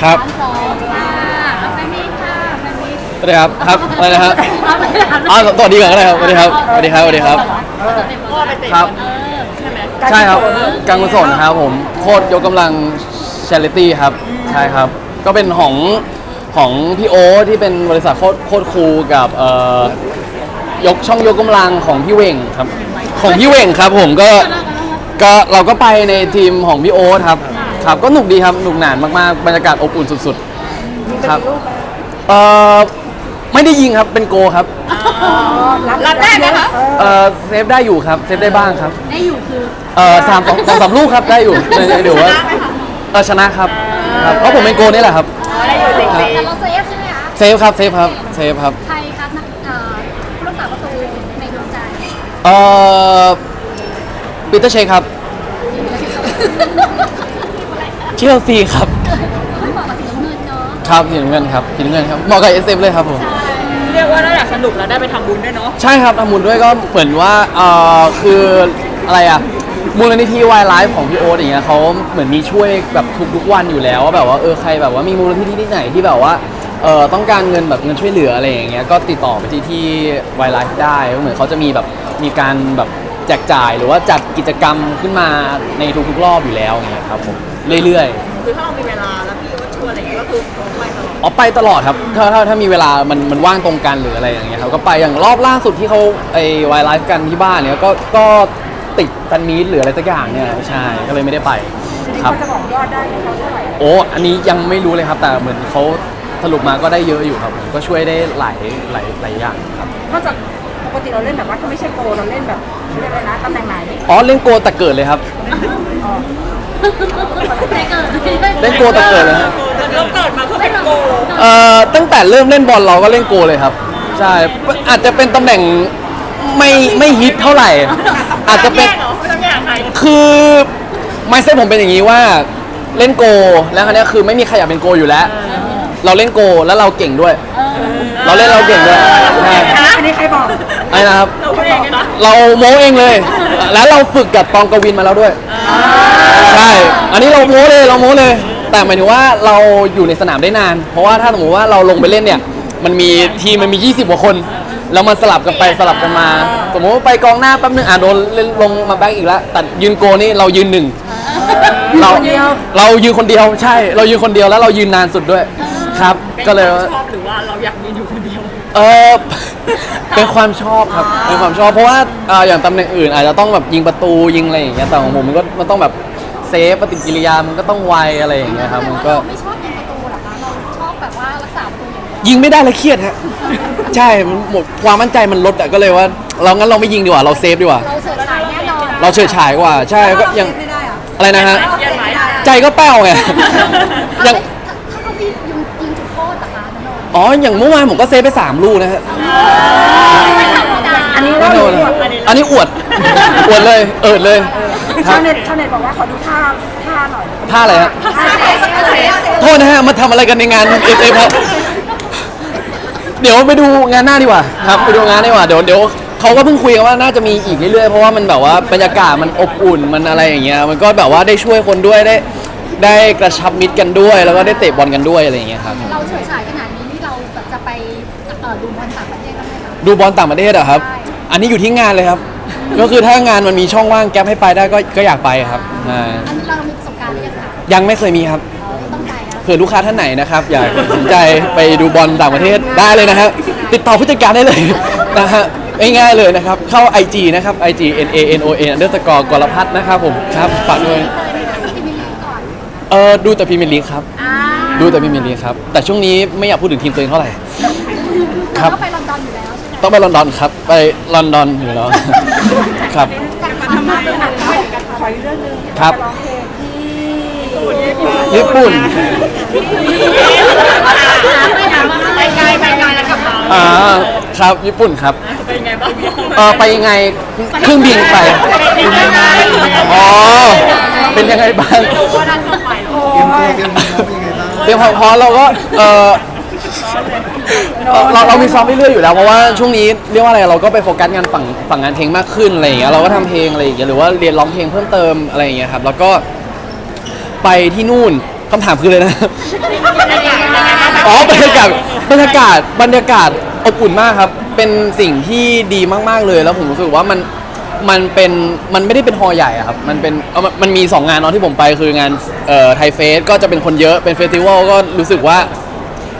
ครับสองค่ะเอาไปมีค่ะไปมีสวัสดีครับครับอะไรนะฮะเอาไปถามอ๋อสวัสดีก่อนก็ได้ครับสวัสดีครับสวัสดีครับสวัสดีครับพ่อไปเตะครับเออใช่ไหมใช่ครับการกุศลครับผมโคตรยกกำลังช h ริตี้ครับใช่ครับ ก็เป็นของของพี่โอตที่เป็นบริษัทโคตรโคตรคูลกับเอ่อยกช่องยกกำลังของพี่เวงครับ ของพี่เวงครับผมก็ก็เราก็ไปในทีมของพี่โอ๊ตครับ ครับก็หนุกดีครับหนุกหนานมากๆบรรยากาศอบอุ่นสุดๆครับเอ่อไม่ได้ยิงครับเป็นโกครับรับได้ไหมคะเอ่อเซฟได้อยู่ครับเซฟได้บ้างครับได้อยู่คือเอ่อสามสองสองสามลูกครับได้อยู่เดี๋ยวว่าเออชนะครับครับเพราะผมเป็นโกนี่แหละครับได้อยู่จริงแต่เราเซฟใช่ไหมคะเซฟครับเซฟครับเซฟครับ ใครครับนักเอ่อผู้รักษาประตูในดวงใจเอ่อปีเตอร์เชคครับ เชลซีครับ ต้องบอกกับสีน้ำเงินเนาะครับสีน้ำเงินครับสีน้ำเงินครับเหมาะกับเอสเเลยครับผม เรียกว่านอกจากสนุกแล้วได้ไปทำบุญด้วยเนาะ ใช่ครับทำบุญด้วยก็เหมือนว่าเอ่อคืออะไรอะมูลนิธิวายไลฟ์ของพี่โอ๊ตอย่างเงี้ยเขาเหมือนมีช่วยแบบทุกๆวันอยู่แล้วว่าแบบว่าเออใครแบบว่ามีมูลนิธิที่ไหนที่แบบว่าเออต้องการเงินแบบเงินช่วยเหลืออะไรอย่างเงี้ยก็ติดต่อไปที่ที่วายไลฟ์ได้เหมือนเขาจะมีแบบมีการแบบแจกจ่ายหรือว่าจัดกิจกรรมขึ้นมาในทุกๆรอบอยู่แล้วอย่างเงี้ยครับผม เรื่อยๆ คือถ้าเรามีเวลาแล้วพี่ก็ชวนอะไรอย่างเงี้ยก็คือไปตลอดอ๋อไปตลอดครับ ถ้าถ้าถ้ามีเวลามันมันว่างตรงกันหรืออะไรอย่างเงี้ยครับ ก็ไปอย่างรอบล่าสุดที่เขาไอวายไลฟ์กันที่บ้านเนี่ยก็ก็ติดแฟนมีตหรืออะไรสักอย่างเนี่ยใช่ก็เลยไม่ได้ไปครับ จะบอกยอดได้เขาเท่าไหร่โอ้อันนี้ยังไม่รู้เลยครับ แต่เหมือนเขาสรุปมาก็ได้เยอะอยู่ครับผมก็ช่วยได้หลายหลายหลายอย่างครับ นอกจากปกติเราเล่นแบบว่าถ้าไม่ใช่โกเราเล่นแบบเรียกอะไรนะตำแหน่งไหนอ๋อเล่นโกแต่เกิดเลยครับ แต่เกิดเล่นโกแต่เกิดเลยครับเราเกิดมาเพื่อเป็นโกเอ่อตั้งแต่เริ่มเล่นบอลเราก็เล่นโกเลยครับ ใช่อาจจะเป็นตำแหน่งไม่ไม่ฮิตเท่าไหร่ อาจจะเป็นเหรอไม่ต้องแยกใครคือไม่ใช่ผมเป็นอย่างนี้ว่าเล่นโกแล้วคราวเนี้ยคือไม่มีใครอยากเป็นโกอยู่แล้ว เราเล่นโกแล้วเราเก่งด้วย เราเล่นเราเก่งด้วยใช่อันนี้ใครบอกไอ้นะครับ เราเองนะเราโม้เองเลย แล้วเราฝึกกับตองกวินมาแล้วด้วยใช่ อันนี้เราโม้เลยเราโม้เลย แต่หมายถึงว่าเราอยู่ในสนามได้นาน เพราะว่าถ้าสมมติว่าเราลงไปเล่นเนี่ย มันมีทีมมันมี 20 กว่าคน แล้วมันสลับกันไปสลับกันมา สมมติว่าไปกองหน้าแป๊บนึงอะโดนเล่นลงมาแบ็กอีกแล้วแต่ยืนโกนี่เรายืนหนึ่งเราเรายืนคนเดียวใช่ เรายืนคนเดียวแล้วเรายืนนานสุดด้วยครับ ก็เลยว่า ชอบหรือว่าเราอยากยืนอยู่คนเดียว เออ เป็นความชอบครับ เป็นความชอบ เพราะว่าเอ่ออย่างตำแหน่งอื่น อาจจะต้องแบบยิงประตูยิงอะไรอย่างเงี้ย แต่ของผมมันก็มันต้องแบบเซ ฟปฏิกิริยามันก็ต้องไวอะไรอย่างเงี้ยครับมันก็ เราไม่ชอบยิงประตูหรอคะเราชอบแบบว่ารักษาประตูอย่างเดียวยิงไม่ได้แล้วเครียดฮะ ใช่มันหมดความมั่นใจมันลดอะก็เลยว่าเรางั้นเราไม่ยิงดีกว่าเราเซฟดีกว่า เราเฉิดฉายแน่นอนเราเฉิดฉายกว่า ใช่ก็ยังไม่ได้อะอะไรนะฮะ เย็นไหมใจก็แป้วไง ยัยังงถ้าเขายิงยิงยิงจุดโทษเหรอคะนนท์อ๋ออย่างเมื่อวานผมก็เซฟไปสามลูกนะฮะไม่ธรรมดาอันนี้ไม่เราโดดูนอันนี้อวด อวดเลย เอิดเลยครั ชาบวเน็ตชาวเน็ตบอกว่าขอดูท่าท่าหน่อยท่าอะไรฮะท่าเตะเตะโทษนะฮะมาทำอะไรกันในงานเอฟเอฟครับเดี๋ยวไปดูงานหน้าดีกว่าครับ ไปดูงานดีกว่าเดี๋ยวเดี๋ยวเขาก็เพิ่งคุยกันว่าน่าจะมีอีกเรื่อยๆเพราะว่ามันแบบว่าบรรยากาศมันอบอุ่นมันอะไรอย่างเงี้ยมันก็แบบว่าได้ช่วยคนด้วยได้ได้กระชับมิตรกันด้วย แล้วก็ได้เตะบอลกันด้วยอะไรอย่างเงี้ยครับ เราเฉิดฉายขนาดนี้นี่เราแบบจะไปเอ่อดูบอลต่างประเทศบ้างไหมคะดูบอลต่างประเทศเหรอะครับใช่อันนี้อยู่ที่งานเลยครับ ก็คือถ้างานมันมีช่องว่างแก๊ปให้ไปได้ก็ก็อยากไปครับอ่าอันนี้เรามีประสบการณ์หรือยังคะยังไม่เคยมีครับเราต้องไปนะเผื่อลูกค้าท่านไหนนะครับ อยากสนใจไปดูบอลต่างประเทศได้เลยนะฮะติดต่อผู้จัดการได้เลย นะฮะง่ายๆเลยนะครับ เข้า IG นะครับ IG N A N O N underscore กรพัฒน์นะครับผมครับฝากด้วยเคยไปดูที่มิลลีก่อนเออดูแต่พรีเมียร์ลีกครับ อ่าดูแต่พรีเมียร์ลีกครับ แต่ช่วงนี้ไม่อยากพูดถึงทีมตัวเองเท่าไหร่คแต่รับ ก็ไปลอนดอนอยู่แล้วใช่ไหม ต้องไปลอนดอนครับ ไปลอนดอนอยู่แล้ว ครับ ทำไมอะขออีกเรื่องหนึงครับ ร้องเพลงที่ญี่ปุ่น ไปไกลไปไกลแล้วกลับมาอ่า ครับ ญี่ปุ่นครับ เป็นไงบ้างเออไปยังไงเครื่องบินไปอ๋อ เป็นยังไงบ้าง ว่าดันเข้าไปโอ้เตรียมความพร้อมเราก็เออ เราเรามีซ้อมเรื่อยๆอยู่แล้วเพราะว่าช่วงนี้เรียกว่าอะไรเราก็ไปโฟกัสงานฝั่งฝั่งงานเพลงมากขึ้นอะไรอย่างเงี้ยเราก็ทำเพลงอะไรอย่างเงี้ยหรือว่าเรียนร้องเพลงเพิ่มเติมอะไรอย่างเงี้ยครับแล้วก็ไปที่นู่นคำถามคือเลยนะ อ๋อบรรยากาศบรรยากาศบรรยากาศอบอุ่นมากครับ เป็นสิ่งที่ดีมากๆเลยแล้วผมรู้สึกว่ามันมันเป็นมันไม่ได้เป็นฮอลล์ใหญ่อะครับมันเป็นเอามันมันมี2งานเนาะที่ผมไปคืองานเอ่อไทยเฟสก็จะเป็นคนเยอะเป็นเฟสติวัลก็รู้สึกว่า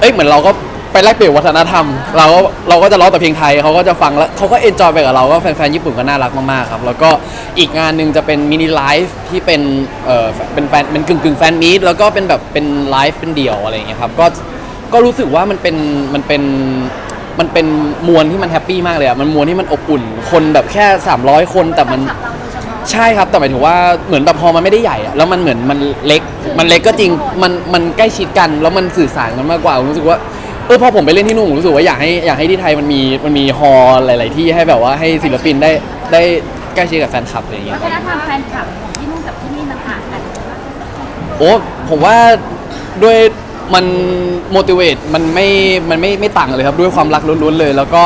เอ้ยเหมือนเราก็ไป แลกเปลี่ยนวัฒนธรรม เราก็เราก็จะร้องแต่เพลงไทยเขาก็จะฟังแล้วเขาก็เอนจอยไปกับเราก็แฟนๆญี่ปุ่นก็น่ารักมากๆครับ แล้วก็อีกงานหนึ่งจะเป็นมินิไลฟ์ที่เป็นเอ่อเป็นแฟนเป็นกึ่งกึ่งแฟนมีตแล้วก็เป็นแบบเป็นไลฟ์เป็นเดี่ยวอะไรอย่างเงี้ยครับก็ก็รู้สึกว่ามันเป็นมันเป็นมันเป็นมวลที่มันแฮปปี้มากเลยอะมันมวลที่มันอบอุ่น คนแบบแค่ 300 คนแต่มันใช่ครับ แต่หมายถึงว่าเหมือนแบบพอมันไม่ได้ใหญ่อะแล้วมันเหมือนมันเล็ก มันเล็กก็จริง มันมันใกล้ชิดกัน แล้วมันสื่อสารกันมากกว่าผมรู้สึกว่า เออพอผมไปเล่นที่นู่นผมรู้สึกว่าอยากให้อยากให้ที่ไทยมันมีมันมีฮอลล์หลาย ๆ ที่ให้แบบว่าให้ศิลปินได้ได้ใกล้ชิดกับแฟนคลับอะไรอย่างเงี้วัยฒนธรรมแฟนคลับของที่นู่นกับที่นี่มันต่างกันโอ้ผมว่าด้วยมัน motivate มันไม่มันไม่ไม่ต่างกันเลยครับด้วยความรักล้วนๆเลย แล้วก็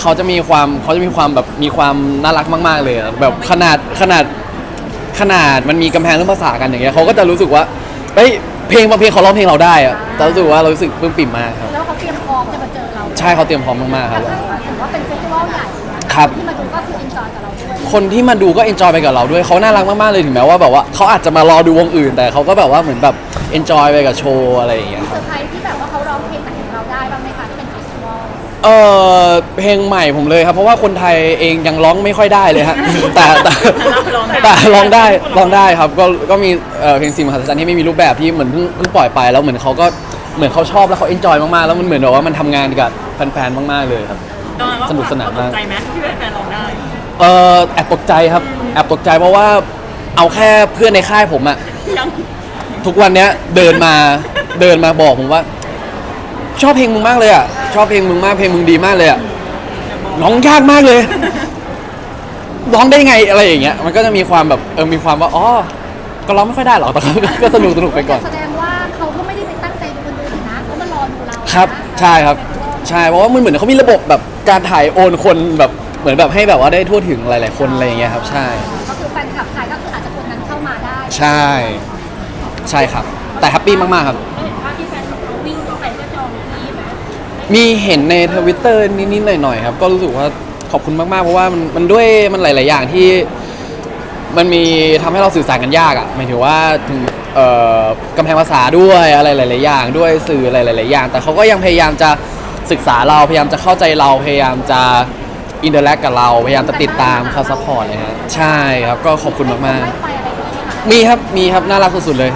เขาจะมีความเขาจะมีความแบบมีความน่ารักมาก ๆ เลยอะแบบขนาดขนาด ขนาดมันมีกำแพงเรื่องภาษากันอย่างเงี้ยเขาก็จะรู้สึกว่าเฮ้ยเพลงบางเพลงเขาร้องเพลงเราได้อะแต่รู้สึกว่าเรารู้สึกปลื้มปิ่มมากครับ แล้ว อมจะมาเจอเราใช่เขาเตรียมพร้อมมากๆคแต่รับถ้าถือว่าเป็นเฟสติวัลใหญ่นะครับ ที่มาดูก็คือเอนจอยกับเราด้วยคนที่มาดูก็เอนจอยไปกับเราด้วยเขาน่ารักมากๆเลยถึงแม้ว่าแบบว่าเขาอาจจะมารอดูวงอื่น แต่เขาก็แบบว่าเหมือนแบบเอนจอยไปกับโชว์อะไรอย่างเงี้ย เซอร์ไพรส์ที่แบบว่าเขาร้องเพลงไหนของเราได้บ้างไหมคะที่เป็นเฟสติวัลเออเพลงใหม่ผมเลยครับ เพราะว่าคนไทยเองยังร้องไม่ค่อยได้เลยฮะ แต่แต่แต่ร้องได้ร้องได้ครับ ก็ก็มีเอ่อเพลงสิ่งมหัศจรรย์ที่ไม่มีรูปแบบที่เหมือนเพิ่งเพิ่งปล่อยไปแล้วเหมือนเขาก็ เหมือนเขาชอบแล้วเขาเอนจอยมากๆ แล้วมันเหมือนแบบว่ามันทำงานกับแฟนๆ มากๆ เลยครับ ตอนนั้นว่าสนุกสนานมาก ตใจไหมที่แฟนๆร้องได้ เออแอบตกใจครับ แอบตกใจเพราะว่าเอาแค่เพื่อนในค่ายผมอะยังทุกวันเนี้ยเดินมา เดินมาบอกผมว่า ชอบเพลงมึงมากเลยอะชอบเพลงมึงมากเพลงมึงดีมากเลยอะร้องยากมากเลย ร้องได้ไงอะไรอย่างเงี้ย มันก็จะมีความแบบเออมีความว่าอ๋อก็ร้องไม่ค่อยได้หรอกแต่ก็ก็สนุกสนุกไปก่อน แสด ครับนะใช่ครับใช่เพราะว่ามันเหมือนเขามีระบบแบบการถ่ายโอนคนแบบเหมือนแบบให้แบบว่าได้ทั่วถึงหลาย ๆ คนอะไรอย่างเงี้ยครับ ใช่ ก็คือแฟนคลับไทยก็คืออาจจะคนนั้นเข้ามาได้ใช่ ใช่ครับ แต่แฮปปี้มาก ๆ ครับ เห็นภาพที่แฟนคลับเขาวิ่งเข้าไปก็จองที่ไหมมีเห็นในทวิตเตอร์นิดๆหน่อยๆครับ ก็รู้สึกว่าขอบคุณมากๆ เพราะว่ามันมันด้วยมันหลาย ๆ อย่างที่ มันมีทำให้เราสื่อสารกันยากอะ่ะหมายถึงว่าถึง เอ่อกำแพงภาษาด้วยอะไรหลาย ๆ อย่างด้วยสื่ออะไรหลาย ๆ อย่าง แต่เขาก็ยังพยายามจะศึกษาเราพยายามจะเข้าใจเราพยายามจะอินเตอร์แลกกับเราพยายามจะติดตามเขาซัพพอร์ตเลยฮะใช่ครับก็ขอบคุณมากไม่ไปอะไรด้วยใช่ไหมๆมีครับมีครับน่ารักสุดๆเลย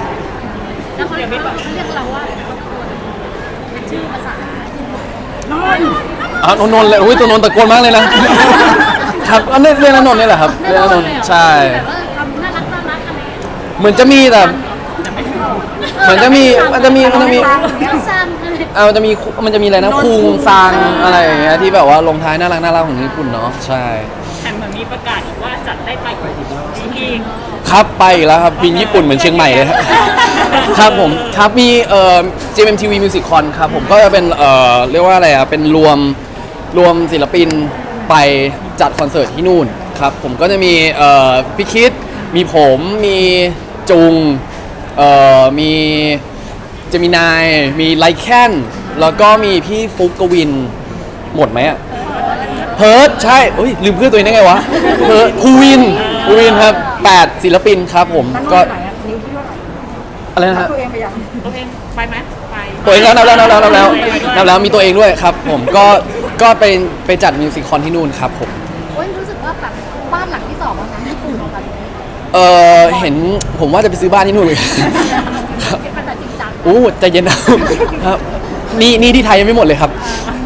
แล้วเขาเรียกเขาเรียกเราว่าอะไรบางคนเป็นชื่อภาษาอ๋อนนท์เลยอุ้ยตัวนนท์ตะโกนมากเลยนะ ครับอันนี้เรื่องนนท์นี่แหละครับเรื่องนนท์ใช่ แบบว่าทำน่ารักน่ารักอะไรเหมือนจะมีแต่เห มือนจะมีมันจะมีมันจะมีซังอะไรอ่ามันจะมีมันจะมีอะไรนะคุงซังอะไรอย่างเงี้ยที่แบบว่าลงท้ายน่ารักน่ารักของญี่ปุ่นเนาะใช่แถมเหมือนมีประกาศอีกว่าจัดได้ไปกว่าอีกอีกครับไปอีกแล้วครับบินญี่ปุ่นเหมือนเชียงใหม่เลยครับ ครับผมครับมีเอ่อ JMTV Music Con ครับผมก็จะเป็นเอ่อเรียกว่าอะไรอะเป็นรวมรวมศิลปินไปจัดคอนเสิร์ตที่นู่นครับผมก็จะมีเอ่อพี่คิดมีผมมีจุง เอ่อมีเจมินายมีไลแคนแล้วก็มีพี่ฟุกกวินหมดไหมอะเพิร์ดใช่เอ้ยลืมเพื่อนตัวเองได้ไงวะเพิร์ดคูวินคูวินครับแปดศิลปินครับผมนั่นก็ก็ไหนอะนิ้วที่ว่าไหนอะไรนะฮะตัวเองไปยังตัวเองไปไหมไปตัวเองแล้วนับแล้วนับแล้วนับแล้วนับแล้วมีตัวเองด้วยครับ ผมก็ก็ไปไปจัดมิวสิคคอนที่นู่นครับผมโอ้ยรู้สึกว่าแบบบ้านหลังที่สองแล้วนะญี่ปุ่นตอนนี้ เออเห็นผมว่าจะไปซื้อบ้านที่นู่นเลยครับเป็นภาษาจริงจังอู้ใจเย็นนะครับนี่นี่ที่ไทยยังไม่หมดเลยครับ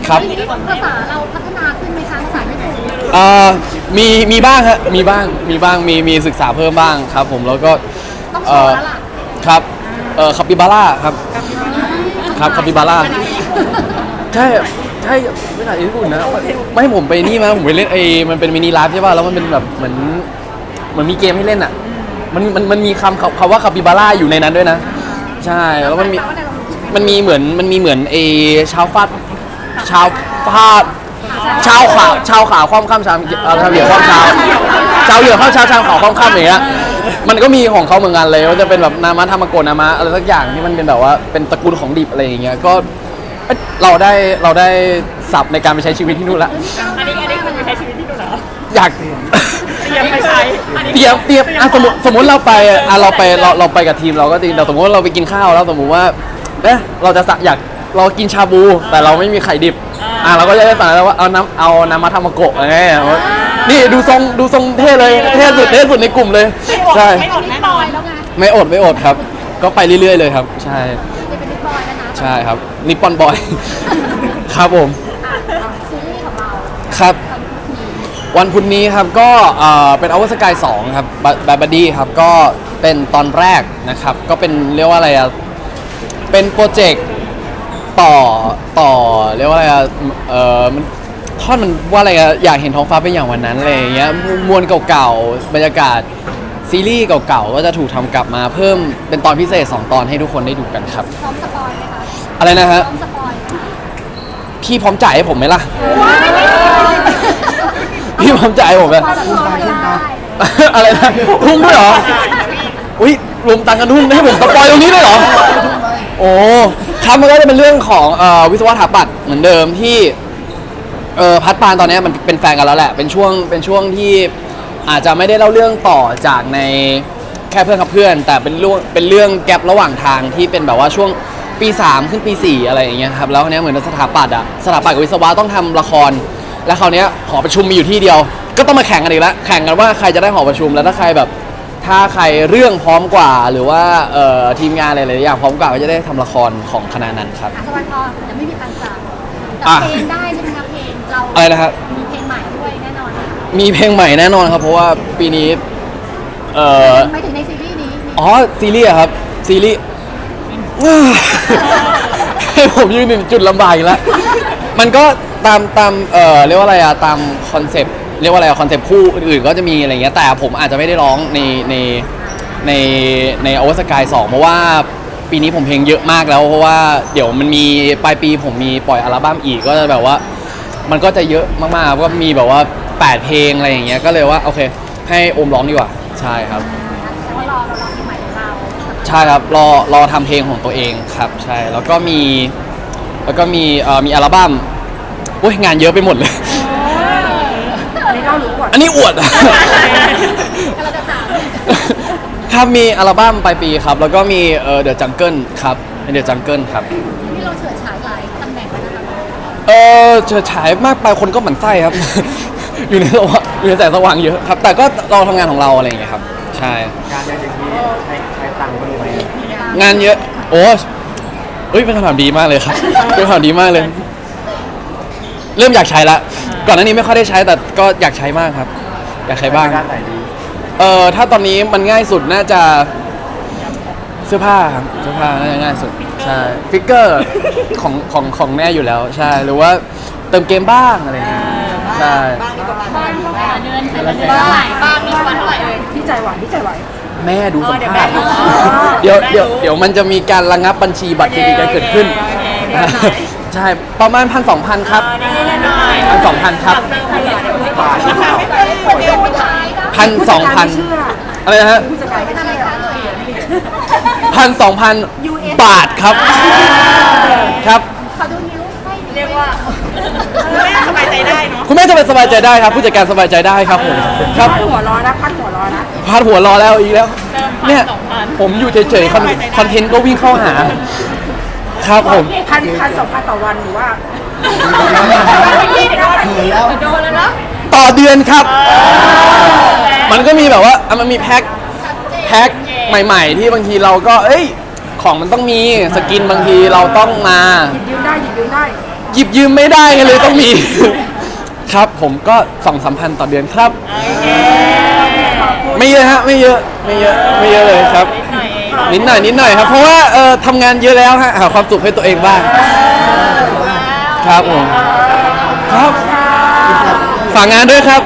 ครับแล้วอย่างนี้ภาษาเราพัฒนาขึ้นไหมคะภาษาญี่ปุ่นเอ่อมีมีบ้างฮะมีบ้างมีบ้างมีมีศึกษาเพิ่มบ้างครับ ผมแล้วก็ต้องโชเอ่ว์อแล้วล่ะครับเอ่อคาปิบาร่าครับ ครับคาปิบาร่า ใช่ใช่ไม่ใช่ญี่ปุ่นนะไม่ให้ผมไปนี่มาผมไปเล่นไอ้มันเป็นมินิไลฟ์ใช่ป่ะแล้วมันเป็นแบบเหมือนเห มือนมีเกมให้เล่นอะ มันมันมันมีคำคำคำว่าคาปิบาร่าอยู่ในนั้นด้วยนะ ใช่แล้วมันมีแปลว่าอะไรเรารู้ใช่ไหมมันมีเหมือนมันมีเหมือนไอ้ชาวฟาดชาวฟาดชาวขาวชาวขาวคว่ำข้ามชาวเอ่อชาวเหลืองคว่ำชาวชาวเหลืองข้ามชาวชาวขาวคว่ำข้ามอย่างเงี้ยมันก็มีของเขาเหมือนกันเลยว่าจะเป็นแบบนามะธรรมโกะนามะอะไรสักอย่างที่มันเป็นแบบว่าเป็นตระกูลของดิบอะไรอย่างเงี้ยก็เอ้ยเราได้เราได้สับในการไปใช้ชีวิตที่นู่นละ อันนี้อันนี้คือไปใช้ชีวิตที่นู่นเหรออยากเตรียมไปใช้อันนี้ เตรียมเตรียมอะสมมติสมมติเราไปอะเราไปเราเราไปกับทีมเราก็จริงแต่สมมติว่าเราไปกินข้าวแล้วสมมติว่าเอ๊ะเราจะสั่งอยากเรากินชาบู แต่เราไม่มีไข่ดิบอะเราก็จะได้สั่งแล้วว่าเอาน้ำเอาน้ำมาทำมาโกะอะไรเงี้ยนี่ดูทรงดูทรงเท่เลยเท่สุดเท่สุดในกลุ่มเลยใช่ไม่อดแน่นอนแล้วไงไม่อดไม่อดครับ ก็ไปเรื่อยๆเลยครับ ใช่จะเป็นนิดบอยแล้วนะใช่ครับนิปปอนบอย ครับผมอะเอาซีรีส์ของเราครับทำที วันพุธนี้ครับก็เอ่อเป็นอวสกาย2ครับบาบาดี้ครับก็เป็นตอนแรกนะครับ ก็เป็นเรียกว่าอะไรอะเป็นโปรเจกต์ต่อต่อเรียกว่าอะไรอะเออมันท่อนมันว่าอะไรอะอยากเห็นท้องฟ้าเป็นอย่างวันนั้นอะไรอย่างเงี้ยมมวลเก่าๆบรรยากาศซีรีส์เก่าๆก็จะถูกทำกลับมาเพิ่มเป็นตอนพิเศษ 2 ตอนให้ทุกคนได้ดูกันครับ พร้อมสปอยไหมคะอะไรนะพฮะร้อมสปอยไหมคะพี่พร้อมจ่ายให้ผมไหมล่ะ ว้าย พี่พร้อมจ่ายให้ผมไหมพร้อมสปอยได้อะไรนะทุ่มด้วยเหรออุ้ยรวมตังค์กันทุ่มให้ผมสปอยตรงนี้เลยเหรอ โอ้ครับมันก็จะเป็นเรื่องของเอ่อวิศวะถาปัดเหมือนเดิมที่เออพัดปานตอนเนี้ยมันเป็นแฟนกันแล้วแหละ เป็นช่วงเป็นช่วงที่อาจจะไม่ได้เล่าเรื่องต่อจากในแค่เพื่อนกับเพื่อน แต่เป็นเรื่องเป็นเรื่องแกลบระหว่างทางที่เป็นแบบว่าช่วงปี 3 ขึ้นปี 4 อะไรอย่างเงี้ยครับแล้วเนี้ยเหมือนสถาปัตย์อะสถาปัตย์กับวิศวะต้องทำละคร แล้วคราวเนี้ยหอประชุมมีอยู่ที่เดียว ก็ต้องมาแข่งกันอีกแล้วแข่งกันว่าใครจะได้หอประชุมแล้วถ้าใครแบบ ถ้าใครเรื่องพร้อมกว่าหรือว่าเอ่อทีมงานอะไรหลายๆอย่างพร้อมกว่าก็จะได้ทำละครของคณะนั้นครับอะสปอยพอแต่ไม่มีตังค์จ่ายแต่อะเพลงได้ใช่ไหมคะเพลงเราอะไรนะครับ มีเพลงใหม่ด้วยแน่นอนนะมีเพลงใหม่แน่นอนครับ เพราะว่าปีนี้เอ่อไม่ถึงในซีรีส์นี้มีอ๋อซีรีส์อะครับซีรีส์ให้ผมยืนหนึ่งจุดลำบากอีกแล้วมันก็ ตามตามเอ่อเรียกว่าอะไรอะตามคอนเซปต์เรียกว่าอะไรอะคอนเซปต์คู่อื่นๆก็จะมีอะไรเงี้ยแต่ผมอาจจะไม่ได้ร้องในในในในอวสกายสองเพราะว่าปีนี้ผมเพลงเยอะมากแล้วเพราะว่าเดี๋ยวมันมีปลายปีผมมีปล่อยอัลบั้มอีกก็จะแบบว่า มันก็จะเยอะมากๆก็มีแบบว่า 8 เพลงอะไรอย่างเงี้ยก็เลยว่าโอเค ให้โอมร้องดีกว่าใช่ครับ แต่ว่ารอเรารอเพลงใหม่ของเราใช่ครับ รอรอทำเพลงของตัวเองครับ ใช่แล้วก็มีแล้วก็มีเอ่อมีอัลบั้ม โอ้ยงานเยอะไปหมดเลย อันนี้เรารู้ก่อนอันนี้อวดอะก็เราจะถามครับมีอัลบั้มปลายปีครับ แล้วก็มีเอ่อ The Jungle ครับเดอะจังเกิลครับที่เราเฉิดฉายหลายตำแหน่งแล้วนะคะเออเฉิดฉายมากไปคนก็หมั่นไส้ครับ อยู่ในสว่างอยู่ในแสงสว่างเยอะครับ แต่ก็เราทำงานของเราอะไรอย่างเงี้ยครับ ใช่ การเรียนอย่างนี้ใช้ใช้ตังค์บ้างไหมงานเยอะ โอ้เอ้ยเป็นคำถามดีมากเลยครับ เป็นคำถามดีมากเลย เริ่มอยากใช้ละ ก่อนหน้านี้ไม่ค่อยได้ใช้แต่ก็อยากใช้มากครับ อยากใช้บ้าง ด้านไหนดีเอ่อถ้าตอนนี้มันง่ายสุดน่าจะเสื้อผ้าครับเสื้อผ้าน่าจะง่ายสุดใช่ฟิกเกอร์ของของของแน่อยู่แล้วใช่หรือว่าเติมเกมบ้างอะไรอย่างเงี้ยใช่บ้านเท่าไหร่เดือนแต่ละเดือนเท่าไหร่บ้านมีวันเท่าไหร่เอ่ย ที่ใจไหวที่ใจไหวแม่ดูสัมภาษณ์เดี๋เดี๋ยยววแม่รู้เดี๋ยวเดี๋ยวมันจะมีการระงับบัญชีบัตรเครดิตกันเกิดขึ้นโอเคโอเคโอเค ใช่ประมาณพันสองพันครับ นิดๆหน่อยพันสองพันครับบาทราคาไม่แพงคนดูท้ายนะพันสองพันผู้จัดการไม่เชื่ออะไรนะฮะผู้จัดการไม่เป็นอะไรเชื่อคะตัวเองพันสองพันบาทครับครับขอดูนิ้วให้เรียกว่าแม่สบายใจได้เนาะคุณแม่จะไปสบายใจได้ครับ ผู้จัดการสบายใจได้ครับผมครับพัดหัวร้อนนะพัดหัวร้อนนะพาดหัวรอแล้วอีกแล้วเติมพันเนี่ยสองพันผมอยู่เฉยๆคอนคอนเทนต์ก็วิ่งเข้าหา ครับผม พันพันสองพันต่อวันหรือว่าคืนแล้วโดนแล้วเนาะต่อเดือนครับ มันก็มีแบบว่าอะมันมีแพ็คชัดเจนแพ็คใหม่ ๆ ที่บางทีเราก็ เอ้ย ของมันต้องมีสกินบางทีเราต้องมา หยิบยืมได้หยิบยืมได้ หยิบยืมไม่ได้ไงเลยต้องมี ครับผมก็สองสามพันต่อเดือนครับ ไม่เยอะฮะไม่เยอะไม่เยอะไม่เยอะเลยครับ นิดหน่อยเอง นิดหน่อยนิดหน่อยครับ เพราะว่าเออทำงานเยอะแล้วฮะหาความสุขให้ตัวเองบ้าง ครับผม ครับ ฝากงานด้วยครับ